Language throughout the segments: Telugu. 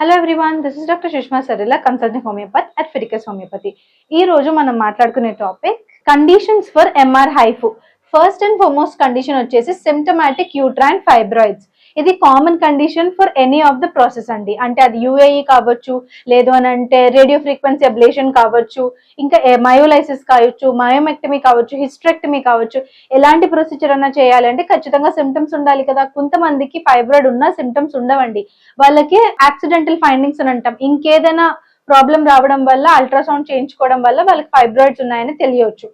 Hello everyone this is doctor Sushma Sarila consulting homeopathy at Fiticus homeopathy ఈ రోజు మనం మాట్లాడుకునే topic conditions for MR HIFU first and foremost condition వచ్చేసి సిమ్టమాటిక్ యూట్రాన్ ఫైబ్రాయిడ్స్ ఇది common condition for any of the process అండి. అంటే అది యూఏఈ కావచ్చు లేదు అని అంటే రేడియో ఫ్రీక్వెన్సీ అబ్లేషన్ కావచ్చు ఇంకా మయోలైసిస్ కావచ్చు మయోమెక్టమీ కావచ్చు హిస్ట్రెక్టమీ కావచ్చు ఎలాంటి ప్రొసీజర్ అన్నా చేయాలంటే ఖచ్చితంగా సిమ్టమ్స్ ఉండాలి కదా. కొంతమందికి ఫైబ్రాయిడ్ ఉన్న సిమ్టమ్స్ ఉండవండి. వాళ్ళకి యాక్సిడెంటల్ ఫైండింగ్స్ అని అంటాం. ఇంకేదైనా ప్రాబ్లం రావడం వల్ల అల్ట్రాసౌండ్ చేయించుకోవడం వల్ల వాళ్ళకి ఫైబ్రాయిడ్స్ ఉన్నాయని తెలియవచ్చు.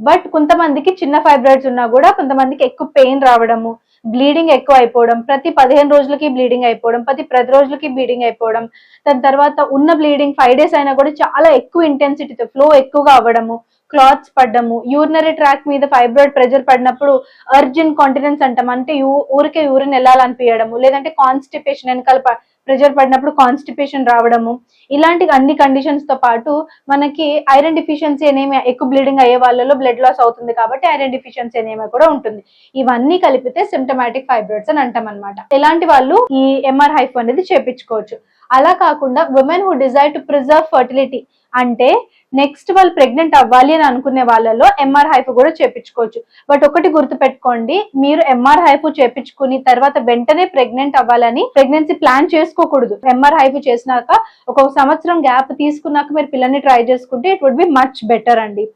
బట్ కొంతమందికి చిన్న ఫైబ్రాయిడ్స్ ఉన్నా కూడా కొంతమందికి ఎక్కువ పెయిన్ రావడము బ్లీడింగ్ ఎక్కువ అయిపోవడం ప్రతి పదిహేను రోజులకి బ్లీడింగ్ అయిపోవడం ప్రతి ప్రతి రోజులకి బ్లీడింగ్ అయిపోవడం దాని తర్వాత ఉన్న బ్లీడింగ్ ఫైవ్ డేస్ అయినా కూడా చాలా ఎక్కువ ఇంటెన్సిటీతో ఫ్లో ఎక్కువగా అవ్వడము క్లాత్స్ పడ్డము యూరినరీ ట్రాక్ మీద ఫైబ్రాయిడ్ ప్రెజర్ పడినప్పుడు అర్జెంట్ కాంటినెన్స్ అంటాం. అంటే ఊరికే యూరిన్ వెళ్ళాలనిపించడము లేదంటే కాన్స్టిపేషన్ వెనకాల ప్రెజర్ పడినప్పుడు కాన్స్టిపేషన్ రావడము ఇలాంటి అన్ని కండిషన్స్తో పాటు మనకి ఐరన్ డిఫిషియన్సీ అనేమి ఎక్కువ బ్లీడింగ్ అయ్యే వాళ్ళలో బ్లడ్ లాస్ అవుతుంది కాబట్టి ఐరన్ డిఫిషియన్సీ అనేమి కూడా ఉంటుంది. ఇవన్నీ కలిపితే సిమ్టమాటిక్ ఫైబ్రాయిడ్స్ అని అంటాం అనమాట ఇలాంటి వాళ్ళు ఈ ఎంఆర్ హైఫ్ అనేది చేపించుకోవచ్చు. అలా కాకుండా women who desire to preserve fertility అంటే నెక్స్ట్ వాళ్ళు ప్రెగ్నెంట్ అవ్వాలి అని అనుకునే వాళ్ళలో ఎంఆర్ హైఫ్ కూడా చేపించుకోవచ్చు. బట్ ఒకటి గుర్తుపెట్టుకోండి మీరు ఎంఆర్ హైఫ్ చేపించుకుని తర్వాత వెంటనే ప్రెగ్నెంట్ అవ్వాలని ప్రెగ్నెన్సీ ప్లాన్ చేసుకోకూడదు. ఎంఆర్ హైఫ్ చేసినాక ఒక సంవత్సరం గ్యాప్ తీసుకున్నాక మీరు పిల్లల్ని ట్రై చేసుకుంటే it would be much better అండి.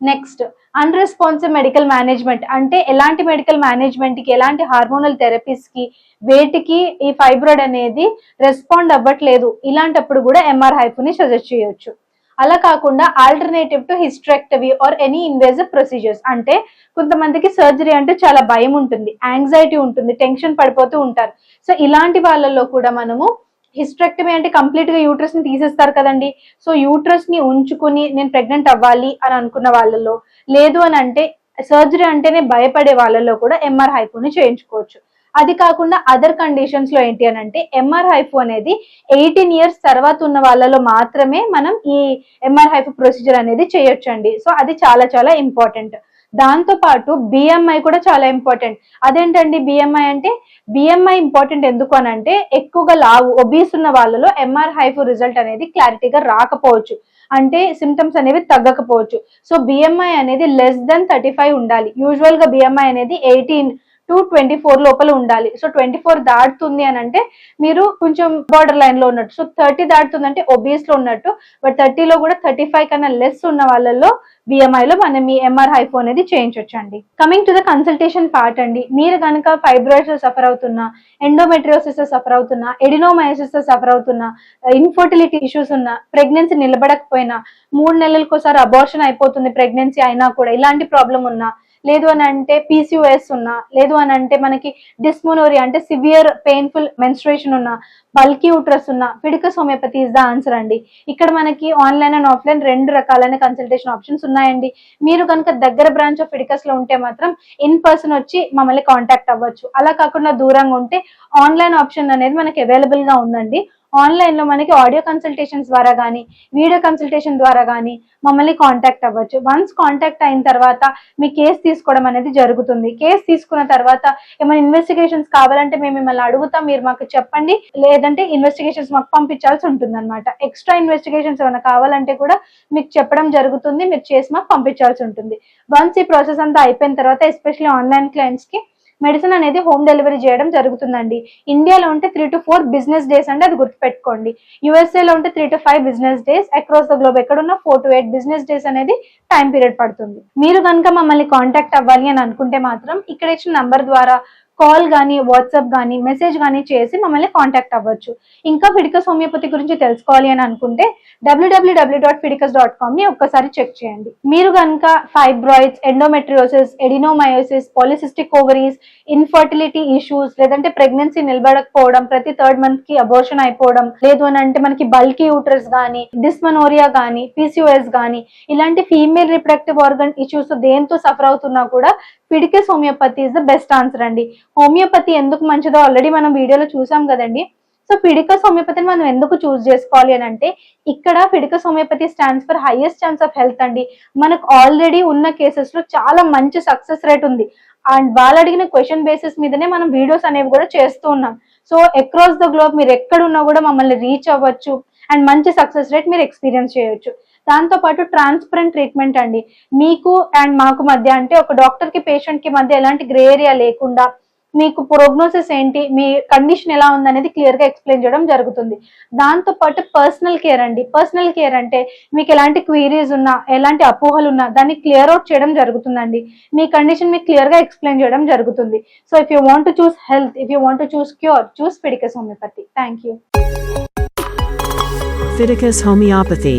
నెక్స్ట్ అన్రెస్పాన్సివ్ మెడికల్ మేనేజ్మెంట్ అంటే ఎలాంటి మెడికల్ మేనేజ్మెంట్కి ఎలాంటి హార్మోనల్ థెరపీస్కి వేటికి ఈ ఫైబ్రాయిడ్ అనేది రెస్పాండ్ అవ్వట్లేదు. ఇలాంటప్పుడు కూడా ఎంఆర్ హైఫ్ని సజెస్ట్ చేయొచ్చు. అలా కాకుండా alternative to hysterectomy or any invasive procedures అంటే కొంతమందికి సర్జరీ అంటే చాలా భయం ఉంటుంది యాంగ్జైటీ ఉంటుంది టెన్షన్ పడిపోతూ ఉంటారు. సో ఇలాంటి వాళ్ళల్లో కూడా మనము హిస్ట్రెక్టమీ అంటే కంప్లీట్గా యూట్రస్ని తీసేస్తారు కదండి. సో యూట్రస్ని ఉంచుకుని నేను ప్రెగ్నెంట్ అవ్వాలి అని అనుకున్న వాళ్ళలో లేదు అని అంటే సర్జరీ అంటేనే భయపడే వాళ్ళలో కూడా ఎంఆర్ హైపోని చేయించుకోవచ్చు. అది కాకుండా అదర్ కండిషన్స్లో ఏంటి అని అంటే ఎంఆర్ హైఫ్ అనేది ఎయిటీన్ ఇయర్స్ తర్వాత ఉన్న వాళ్ళలో మాత్రమే మనం ఈ ఎంఆర్ హైఫ్ ప్రొసీజర్ అనేది చేయొచ్చండి. సో అది చాలా చాలా ఇంపార్టెంట్ దాంతో పాటు బిఎంఐ కూడా చాలా ఇంపార్టెంట్ అదేంటండి బిఎంఐ అంటే? బిఎంఐ ఇంపార్టెంట్ ఎందుకు అని అంటే ఎక్కువగా లావు ఒబీస్ ఉన్న వాళ్ళలో ఎంఆర్ హైఫ్ రిజల్ట్ అనేది క్లారిటీగా రాకపోవచ్చు. అంటే సిమ్టమ్స్ అనేవి తగ్గకపోవచ్చు. సో బిఎంఐ అనేది లెస్ దెన్ థర్టీ ఫైవ్ ఉండాలి. యూజువల్గా బిఎంఐ అనేది ఎయిటీన్ టు ట్వంటీ ఫోర్ లోపల ఉండాలి. సో ట్వంటీ ఫోర్ దాటుతుంది అని అంటే మీరు కొంచెం బార్డర్ లైన్లో ఉన్నట్టు. సో థర్టీ దాటుతుందంటే ఒబీస్లో ఉన్నట్టు. బట్ థర్టీలో కూడా థర్టీ ఫైవ్ కన్నా లెస్ ఉన్న వాళ్ళల్లో బిఎంఐ లో మనం ఈ ఎంఆర్ హైఫో అనేది చేయించవచ్చు అండి coming to the consultation part అండి. మీరు కనుక ఫైబ్రాయిడ్స్ సఫర్ అవుతున్నా ఎండోమెట్రియోసిస్ సఫర్ అవుతున్నా ఎడినోమయోసిస్ సఫర్ అవుతున్నా uh, ఇన్ఫర్టిలిటీ ఇష్యూస్ ఉన్నా ప్రెగ్నెన్సీ నిలబడకపోయినా మూడు నెలలకు ఒకసారి అబార్షన్ అయిపోతుంది ప్రెగ్నెన్సీ అయినా కూడా ఇలాంటి ప్రాబ్లం ఉన్నా లేదు అని అంటే పీసీఓఎస్ ఉన్నా లేదు అని అంటే మనకి డిస్మోనోరియా అంటే సివియర్ పెయిన్ఫుల్ మెన్స్ట్రేషన్ ఉన్నా బల్కీ యూట్రస్ ఉన్నా Fiticus homeopathy is the answer అండి. ఇక్కడ మనకి ఆన్లైన్ అండ్ ఆఫ్లైన్ రెండు రకాలైన కన్సల్టేషన్ ఆప్షన్స్ ఉన్నాయండి. మీరు కనుక దగ్గర బ్రాంచ్ ఆఫ్ ఫిడికస్లో ఉంటే మాత్రం ఇన్ పర్సన్ వచ్చి మమ్మల్ని కాంటాక్ట్ అవ్వచ్చు. అలా కాకుండా దూరంగా ఉంటే ఆన్లైన్ ఆప్షన్ అనేది మనకి అవైలబుల్గా ఉందండి. ఆన్లైన్లో మనకి ఆడియో కన్సల్టేషన్ ద్వారా కానీ వీడియో కన్సల్టేషన్ ద్వారా కానీ మమ్మల్ని కాంటాక్ట్ అవ్వచ్చు. వన్స్ కాంటాక్ట్ అయిన తర్వాత మీ కేసు తీసుకోవడం అనేది జరుగుతుంది. కేసు తీసుకున్న తర్వాత ఏమైనా ఇన్వెస్టిగేషన్స్ కావాలంటే మేము మిమ్మల్ని అడుగుతాం. మీరు మాకు చెప్పండి. లేదంటే ఇన్వెస్టిగేషన్స్ మాకు పంపించాల్సి ఉంటుంది అనమాట ఎక్స్ట్రా ఇన్వెస్టిగేషన్స్ ఏమైనా కావాలంటే కూడా మీకు చెప్పడం జరుగుతుంది. మీరు చేసి మాకు పంపించాల్సి ఉంటుంది. వన్స్ ఈ ప్రాసెస్ అంతా అయిపోయిన తర్వాత ఎస్పెషల్లీ ఆన్లైన్ క్లయింట్స్కి మెడిసిన్ అనేది హోమ్ డెలివరీ చేయడం జరుగుతుందండి. ఇండియాలో ఉంటే three to four business days అంటే అది గుర్తుపెట్టుకోండి. USA ఉంటే three to five business days across the globe ఎక్కడున్న four to eight business days అనేది టైం పీరియడ్ పడుతుంది. మీరు కనుక మమ్మల్ని కాంటాక్ట్ అవ్వాలి అని అనుకుంటే మాత్రం ఇక్కడ ఇచ్చిన నంబర్ ద్వారా కాల్ కానీ వాట్సాప్ కానీ మెసేజ్ కానీ చేసి మమ్మల్ని కాంటాక్ట్ అవ్వచ్చు. ఇంకా ఫిడికస్ హోమియోపతి గురించి తెలుసుకోవాలి అని అనుకుంటే W W W dot Fiticus dot కామ్ని ఒక్కసారి చెక్ చేయండి. మీరు కనుక fibroids endometriosis adenomyosis polycystic ovaries infertility issues లేదంటే ప్రెగ్నెన్సీ నిలబడకపోవడం ప్రతి థర్డ్ మంత్కి అబోర్షన్ అయిపోవడం లేదు అని అంటే మనకి బల్కీ యూటర్స్ గానీ డిస్మనోరియా గానీ పీసీఓఎస్ గానీ ఇలాంటి ఫీమేల్ రిప్రొడక్టివ్ ఆర్గన్ ఇష్యూస్ దేంతో సఫర్ అవుతున్నా కూడా Fiticus homeopathy is the best answer అండి. హోమియోపతి ఎందుకు మంచిదో ఆల్రెడీ మనం వీడియోలో చూసాం కదండి. సో ఫిడికస్ హోమియోపతిని మనం ఎందుకు చూస్ చేసుకోవాలి అని అంటే ఇక్కడ Fiticus homeopathy stands for highest chance of health అండి. మనకు ఆల్రెడీ ఉన్న కేసెస్లో చాలా మంచి సక్సెస్ రేట్ ఉంది. అండ్ వాళ్ళు అడిగిన క్వశ్చన్ బేసిస్ మీదనే మనం వీడియోస్ అనేవి కూడా చేస్తూ ఉన్నాం. సో అక్రాస్ ద గ్లోబ్ మీరు ఎక్కడున్నా కూడా మమ్మల్ని రీచ్ అవ్వచ్చు. అండ్ మంచి సక్సెస్ రేట్ మీరు ఎక్స్పీరియన్స్ చేయొచ్చు. దాంతో పాటు ట్రాన్స్పరెంట్ ట్రీట్మెంట్ అండి. మీకు అండ్ మాకు మధ్య అంటే ఒక డాక్టర్కి పేషెంట్కి మధ్య ఎలాంటి గ్రే ఏరియా లేకుండా మీకు ప్రోగ్నోసిస్ ఏంటి మీ కండిషన్ ఎలా ఉందనేది క్లియర్గా ఎక్స్ప్లెయిన్ చేయడం జరుగుతుంది. దాంతో పాటు పర్సనల్ కేర్ అండి. పర్సనల్ కేర్ అంటే మీకు ఎలాంటి క్వీరీస్ ఉన్నా ఎలాంటి అపోహలు ఉన్నా దాన్ని క్లియర్ అవుట్ చేయడం జరుగుతుందండి. మీ కండిషన్ మీకు క్లియర్గా ఎక్స్ప్లెయిన్ చేయడం జరుగుతుంది. So if you want choose health if you want choose cure choose Fiticus homeopathy thank you Fiticus Homeopathy